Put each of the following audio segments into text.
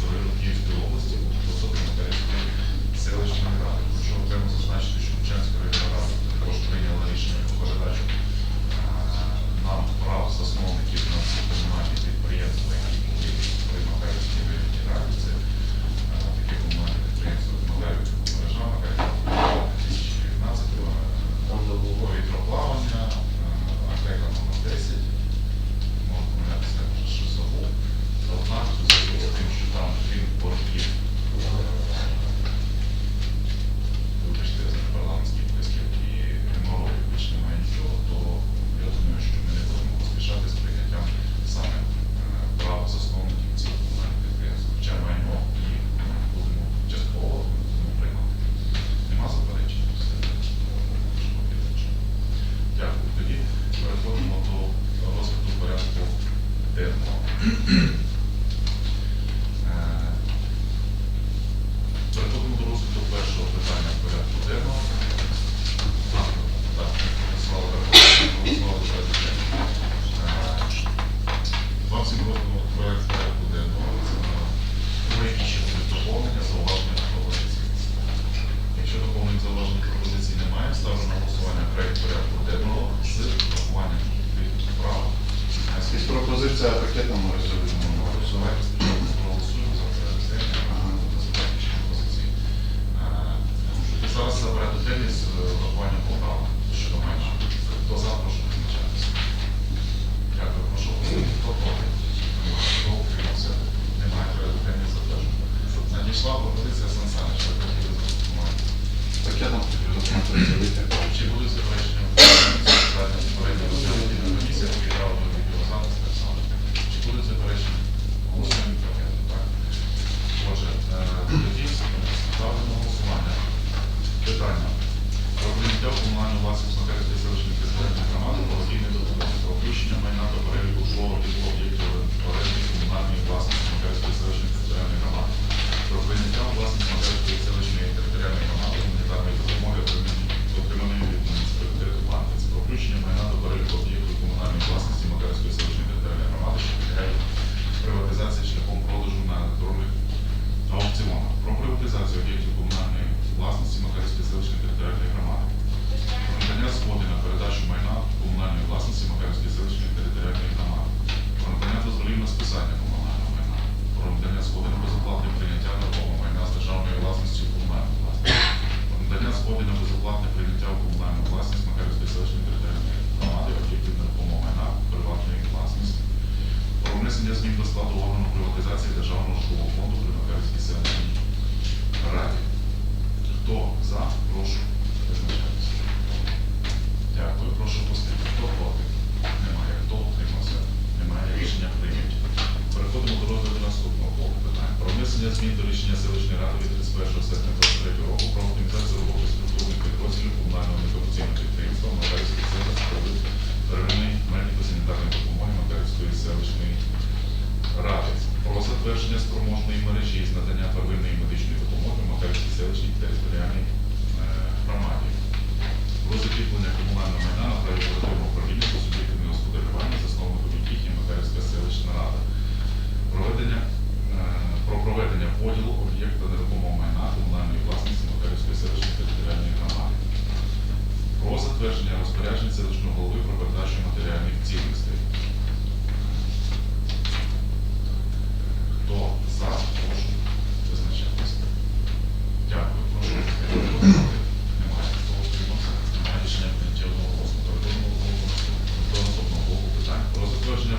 so it'll use власність Макарської селищної територіальної громади допомоги про включення майна до переліку житлового типу об'єктів оренди комунальної власності Макарської селищної територіальної громади. Про прийняття власність Макарської селищної територіальної громади гуманітарної допомоги отриманої від муніципалітету Банківськ. Про включення майна до переліку об'єктів комунальної власності Макарської селищної територіальної громади, що підлягають приватизації шляхом продажу на електронних аукціонах. Про приватизацію об'єктів комунальної власності Макарської селищної територіальної громади. Змін до рішення селищної ради від 31 серпня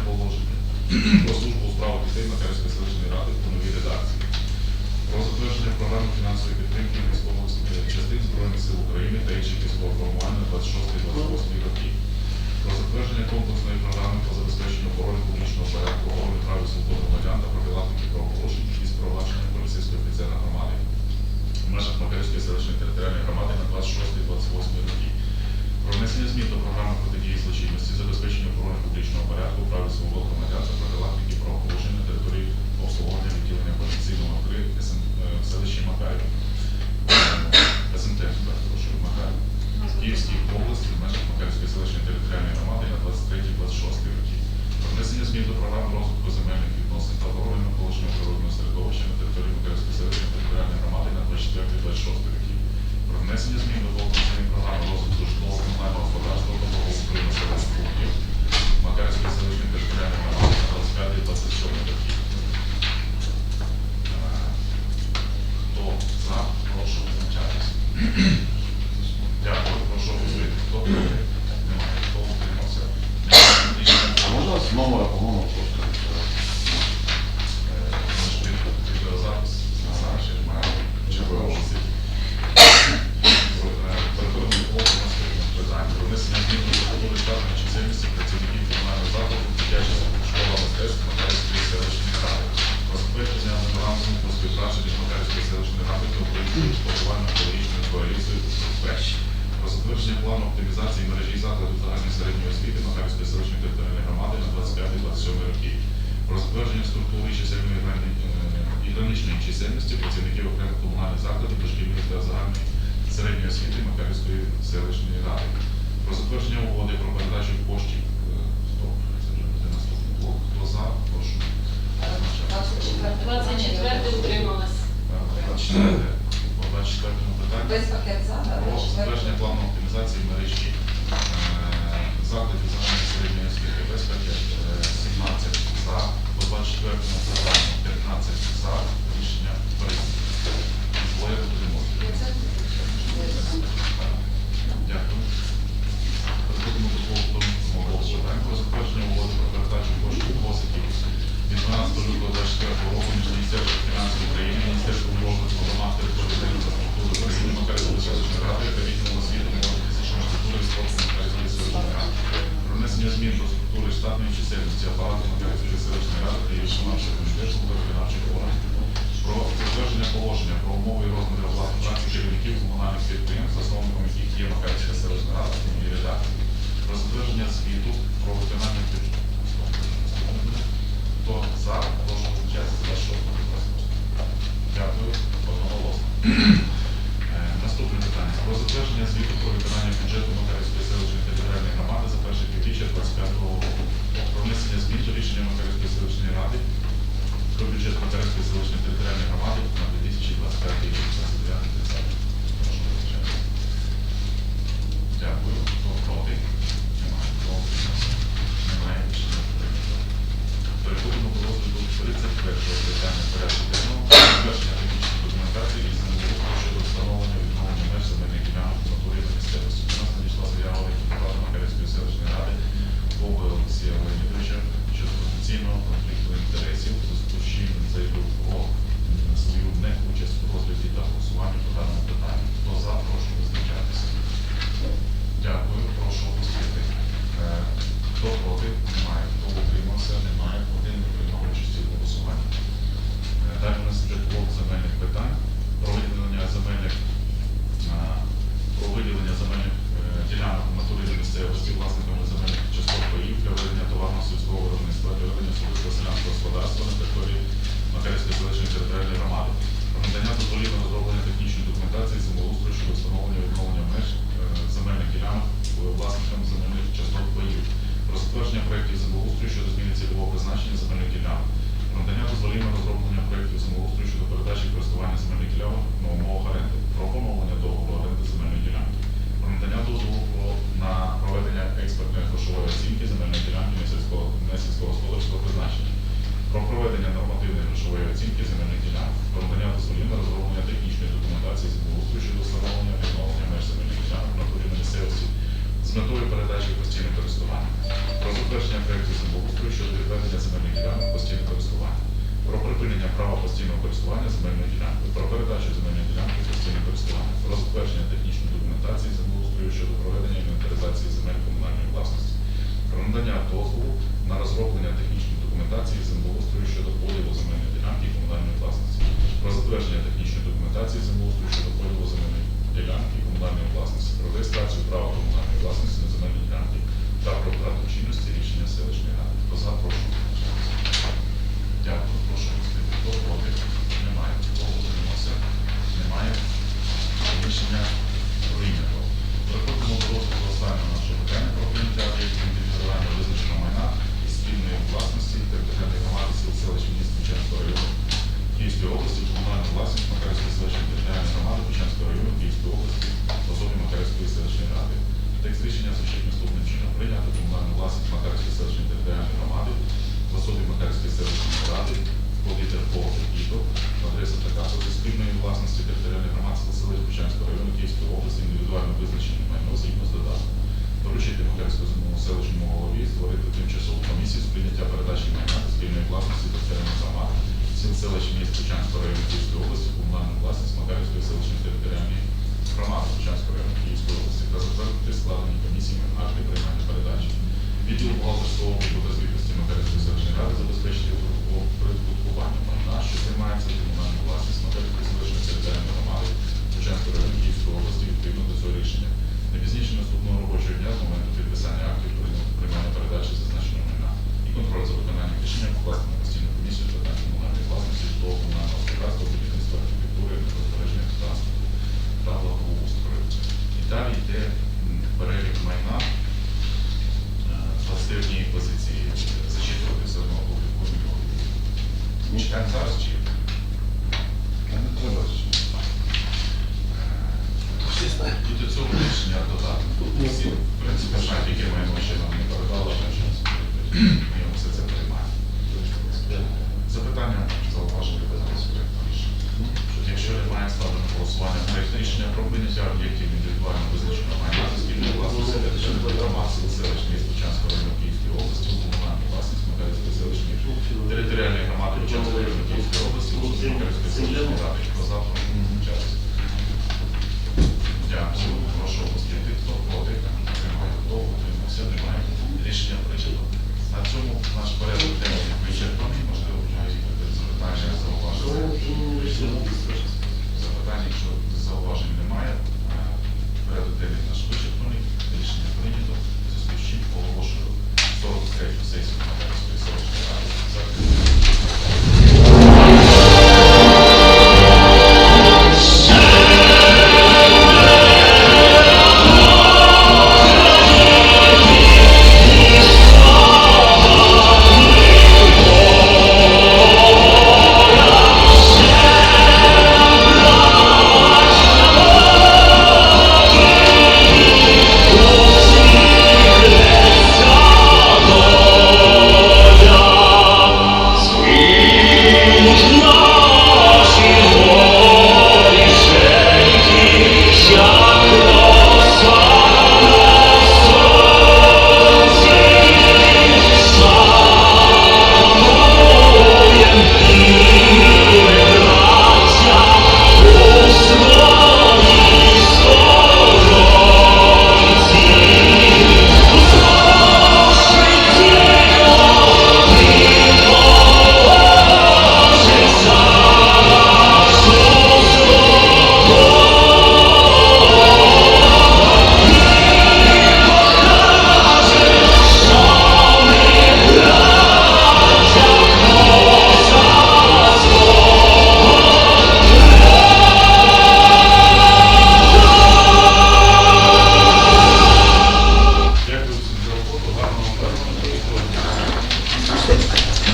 положення про службу у справах дітей Макарівської селищної ради у новій редакції. Про затвердження програми фінансової підтримки військових частин Збройних сил України та інших військових формувань на 26-28 роки. Про затвердження комплексної програми по забезпеченню охорони публічного порядку, охорони прав і свобод громадян та профілактики правопорушень із провадження поліцейського офіцера громади в межах Макарівської селищної територіальної громади на 26-28 роки. Про внесення змін до програми протидії злочинності, забезпечення охорони публічного порядку, прав і свобод громадян та профілактики правопорушень Макарівською селищною радою та Українською спортувально-екологічною. Про затвердження плану оптимізації мережі закладів загальної середньої освіти Макарівської селищної територіальної громади на 25-27 роки. Про структури чисельної е, і граничної чисельності працівників окремих комунальних закладів дошкільної та загальної середньої освіти Макарівської селищної ради. Про затвердження угоди про передачу коштів. е, Стоп, це вже буде наступний блок. Хто за, прошу. визначатися. 24 утрималась. Е, 24. По 24 питанню. Весь пакет за, да? Про затвердження плану оптимізації мережі е, закладів загальної середньої освіти без пакет е, 17 за, по 24 питанню 15 за, рішення прийнято. Двоє утрималися. Дякую. Переходимо до до питань про затвердження угоди про передачу коштів 12 лютого 2024 року між Міністерством фінансів України, Міністерством розвитку громадської території інфраструктури України, Макарської селищної ради та відділом освіти фізичної культури і спорту Макарської селищної ради. Про внесення змін до структури штатної чисельності апарату Макарської селищної ради та інших наших міжвірших та виконавчих органів. Про затвердження положення про умови і розміри оплати праці керівників комунальних підприємств, засновником яких є Макарська селищна рада і редакції. Про затвердження звіту про виконання підприємств за, прошу визначатися за що. Дякую, одноголосно. Е, Наступне питання. Про затвердження звіту про виконання бюджету цільового призначення земельних ділянок. Надання дозволів на розроблення проєктів землеустрою щодо передачі користування земельних ділянок на умовах оренди. Про поновлення договору оренди земельної ділянки. Про надання дозволу на проведення експертної грошової оцінки земельної ділянки не сільського не сільськогосподарського призначення. Про проведення нормативної грошової оцінки земельних ділянок. Про надання дозволів на розроблення технічної документації землеустрою щодо встановлення відновлення меж земельних ділянок на турі на місцевості з метою передачі в постійне користування. Про затвердження проєкту землеустрою щодо відведення земельних ділянок в постійне користування. Про припинення права постійного користування земельною ділянкою. Про передачу земельної ділянки в постійне користування. Про затвердження технічної документації землеустрою щодо проведення інвентаризації земель комунальної власності. Про надання дозволу на розроблення технічної документації землеустрою щодо в особі Макарівської селищної ради. Текст рішення звучить наступним чином. Прийняти комунальну власність Макарівської селищної територіальної громади в особі Макарівської селищної ради входити по Кіто, адреса така спільної власності територіальних громад сел селищ Бучанського району Київської області, індивідуально визначені майно згідно з додатком. Доручити Макарівському селищному голові створити тимчасову комісію з прийняття передачі майна спільної власності територіальних громад сіл селищ міст Бучанського району Київської області, комунальну Області складені комісіями акти приймання передачі. Відділ бухгалтерського обліку та звітності Макарівської селищної ради забезпечити прибуткування майна, що займається комунальною власністю Макарівської селищної територіальної громади Бучанського району Київської області відповідно до цього рішення. Не пізніше наступного робочого дня з моменту підписання актів приймання передачі зазначеного майна і контроль за виконанням рішення покласти на постійну комісію з питань комунальної власності, житлового комунального господарства, будівництва архітектури, небезпечення транспорту